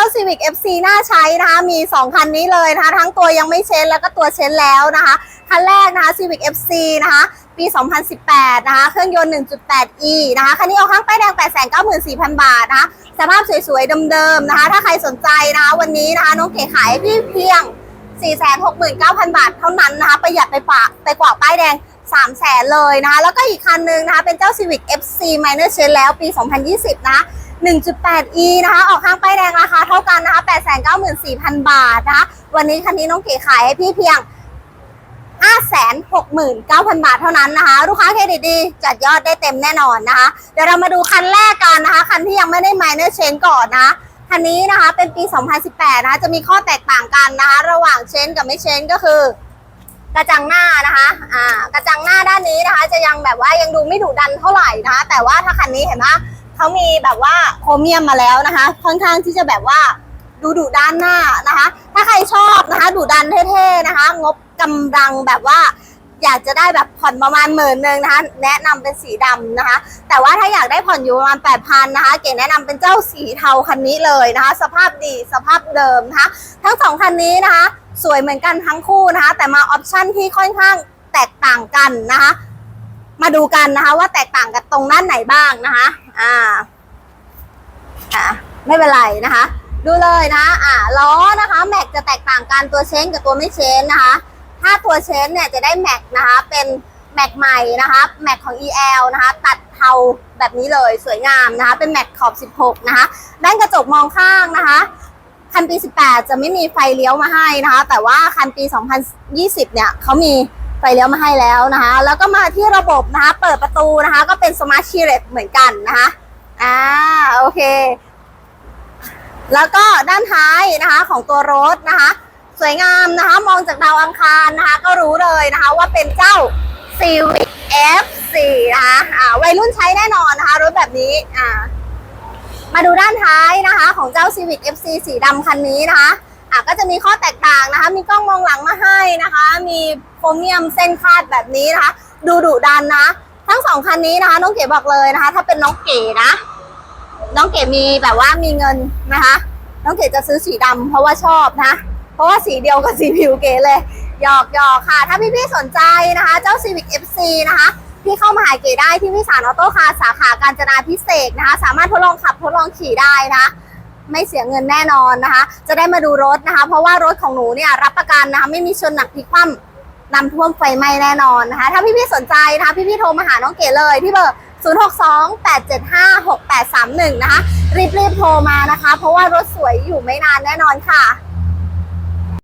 จ้า Civic FC น่าใช้นะคะ มี 2 คันนี้เลยนะคะ ทั้งตัวยังไม่เช็นแล้วก็ตัวเช็นแล้วนะคะ คันแรกนะคะ Civic FC นะคะ ปี 2018 นะคะ เครื่องยนต์ 1.8e นะคะ คันนี้ออกข้างป้ายแดง 894,000 บาทนะคะ สภาพสวยๆ เดิมๆ นะคะ ถ้าใครสนใจนะคะ วันนี้นะคะ น้องเก๋ขายให้พี่เพียง 469,000 บาทเท่านั้นนะคะ ประหยัดไปกว่าไปกว่าป้ายแดง3 0 0แสนเลยนะคะ แล้วก็อีกคันหนึงนะคะ เป็นเจ้า Civic FC Minor Change แล้วปี 2020 นะคะ 1.8e นะคะ ออกข้างป้ายแดงราคาเท่ากันนะคะ894,000 บาทนะคะ วันนี้คันนี้น้องเก๋ขายให้พี่เพียง 569,000 บาทเท่านั้นนะคะ ลูกค้าเครดิตดี จัดยอดได้เต็มแน่นอนนะคะ เดี๋ยวเรามาดูคันแรกกันนะคะ คันที่ยังไม่ได้ minor change ก่อนนะคันนี้นะคะเป็นปี 2018 นะคะ จะมีข้อแตกต่างกันนะคะ ระหว่างเชนกับไม่เชนก็คือ กระจังหน้านะคะ อ่า กระจังหน้าด้านนี้นะคะ จะยังแบบว่ายังดูไม่ดุดันเท่าไหร่นะคะ แต่ว่าถ้าคันนี้เห็นไหม เขามีแบบว่าโครเมียมมาแล้วนะคะ ค่อนข้างที่จะแบบว่าดูดุด้านหน้านะคะ ถ้าใครชอบนะคะดุดันเท่ๆนะคะ งบกำลังแบบว่าอยากจะได้แบบผ่อนประมาณหมื่นหนึ่งนะคะ แนะนำเป็นสีดำนะคะ แต่ว่าถ้าอยากได้ผ่อนอยู่ประมาณแปดพันนะคะ เก๋แนะนำเป็นเจ้าสีเทาคันนี้เลยนะคะ สภาพดีสภาพเดิมนะคะ ทั้งสองคันนี้นะคะ สวยเหมือนกันทั้งคู่นะคะ แต่มาออปชั่นที่ค่อนข้างแตกต่างกันนะคะ มาดูกันนะคะว่าแตกต่างกันตรงด้านไหนบ้างนะคะ อ่า อ่าไม่เป็นไรนะคะ ดูเลยนะอ่าล้อนะคะ แม็กจะแตกต่างกันตัวเชนกับตัวไม่เชนนะคะ ถ้าตัวเชนเนี่ยจะได้แม็กนะคะ เป็นแม็กใหม่นะคะแม็กของ EL นะคะ ตัดเทาแบบนี้เลยสวยงามนะคะ เป็นแม็กขอบ 16 นะคะด้านกระจกมองข้างนะคะคันปี 18 จะไม่มีไฟเลี้ยวมาให้นะคะ แต่ว่าคันปี 2020 เนี่ยเขามี ไฟเลี้ยวมาให้แล้วนะคะ แล้วก็มาที่ระบบนะคะ เปิดประตูนะคะ ก็เป็นสมาร์ทชีเรตเหมือนกันนะคะอ่าโอเค แล้วก็ด้านท้ายนะคะของตัวรถนะคะ สวยงามนะคะ มองจากดาวอังคารนะคะ ก็รู้เลยนะคะ ว่าเป็นเจ้า Civic F4 นะคะอ่าวัยรุ่นใช้แน่นอนนะคะ รถแบบนี้อ่ามาดูด้านท้ายนะคะ ของเจ้า Civic FC สีดำคันนี้นะคะ อะก็จะมีข้อแตกต่างนะคะ มีกล้องมองหลังมาให้นะคะ มีโครเมียมเส้นคาดแบบนี้นะคะ ดูดุดันนะ ทั้งสองคันนี้นะคะ น้องเก๋บอกเลยนะคะ ถ้าเป็นน้องเก๋นะ น้องเก๋มีแบบว่ามีเงินนะคะ น้องเก๋จะซื้อสีดำเพราะว่าชอบนะ เพราะว่าสีเดียวกับสีผิวเก๋เลยหยอกหยอกค่ะ ถ้าพี่ๆสนใจนะคะ เจ้า Civic FC นะคะพี่เข้ามาหาเก๋ได้ที่วิสารออโต้คาร์สาขาการจนาพิเศษนะคะ สามารถทดลองขับทดลองขี่ได้นะะ ไม่เสียเงินแน่นอนนะคะ จะได้มาดูรถนะคะ เพราะว่ารถของหนูเนี่ยรับประกันนะคะ ไม่มีชนหนักพลิกคว่ำนำท่วมไฟไหม้แน่นอนนะคะ ถ้าพี่ๆสนใจนะคะพี่ๆโทรมาหาน้องเก๋เลยที่เบอร์ 0628756831 นะคะรีบๆโทรมานะคะ เพราะว่ารถสวยอยู่ไม่นานแน่นอนค่ะ